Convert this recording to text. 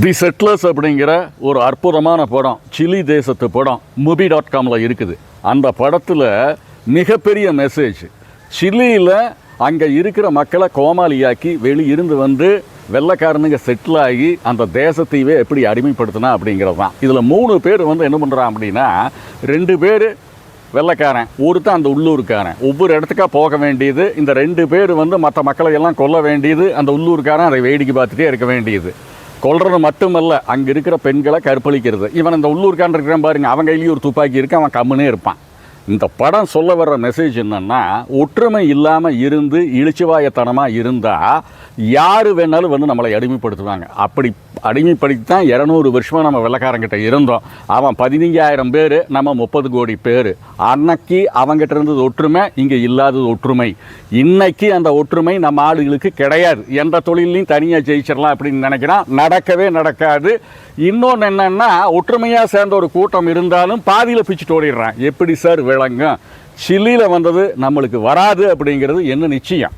தி settlers அப்படிங்கிற ஒரு அற்புதமான படம் சிலி தேசத்து படம் மூவி டாட் காமில் இருக்குது. அந்த படத்தில் மிகப்பெரிய மெசேஜ் சிலியில் அங்கே இருக்கிற மக்களை கோமாளியாக்கி வெளியிருந்து வந்து வெள்ளைக்காரனுங்க செட்டில் ஆகி அந்த தேசத்தையே எப்படி அடிமைப்படுத்தினா அப்படிங்கிறது தான். இதில் மூணு பேர் வந்து என்ன பண்ணுறான் அப்படின்னா ரெண்டு பேர் வெள்ளைக்காரன் ஒருத்தன் அந்த உள்ளூர்காரன். ஒவ்வொரு இடத்துக்கா போக வேண்டியது இந்த ரெண்டு பேர் வந்து மற்ற மக்களை எல்லாம் கொல்ல வேண்டியது அந்த உள்ளூர்காரன் அதை வேடிக்கை பார்த்துட்டே இருக்க வேண்டியது. கொல்றது மட்டுமல்ல அங்கே இருக்கிற பெண்களை கற்பழிக்கிறது. இவன் இந்த உள்ளூர்கான் இருக்கிறான் பாருங்க அவன் கையிலேயும் ஒரு துப்பாக்கி இருக்கு அவன் கம்முனே இருப்பான். இந்த படம் சொல்ல வர்ற மெசேஜ் என்னன்னா ஒற்றுமை இல்லாமல் இருந்து இழிச்சுவாயத்தனமாக இருந்தால் யார் வேணாலும் வந்து நம்மளை அடிமைப்படுத்துவாங்க. அப்படி அடிமைப்படுத்தி தான் இரநூறு வருஷமாக நம்ம வெள்ளக்காரங்கிட்ட இருந்தோம். அவன் பதினஞ்சாயிரம் பேர் நம்ம முப்பது கோடி பேர். அன்னைக்கு அவங்ககிட்ட இருந்தது ஒற்றுமை இங்கே இல்லாதது ஒற்றுமை. இன்னைக்கு அந்த ஒற்றுமை நம்ம ஆளுகளுக்கு கிடையாது. எந்த தொழிலையும் தனியாக ஜெயிச்சிடலாம் அப்படின்னு நினைக்கிறான் நடக்கவே நடக்காது. இன்னொன்று என்னென்னா ஒற்றுமையாக சேர்ந்த ஒரு கூட்டம் இருந்தாலும் பாதியில் பிச்சுட்டு ஓடிடுறான். எப்படி சார் விளங்கும்? சில்லியில் வந்தது நம்மளுக்கு வராது அப்படிங்கிறது என்ன நிச்சயம்?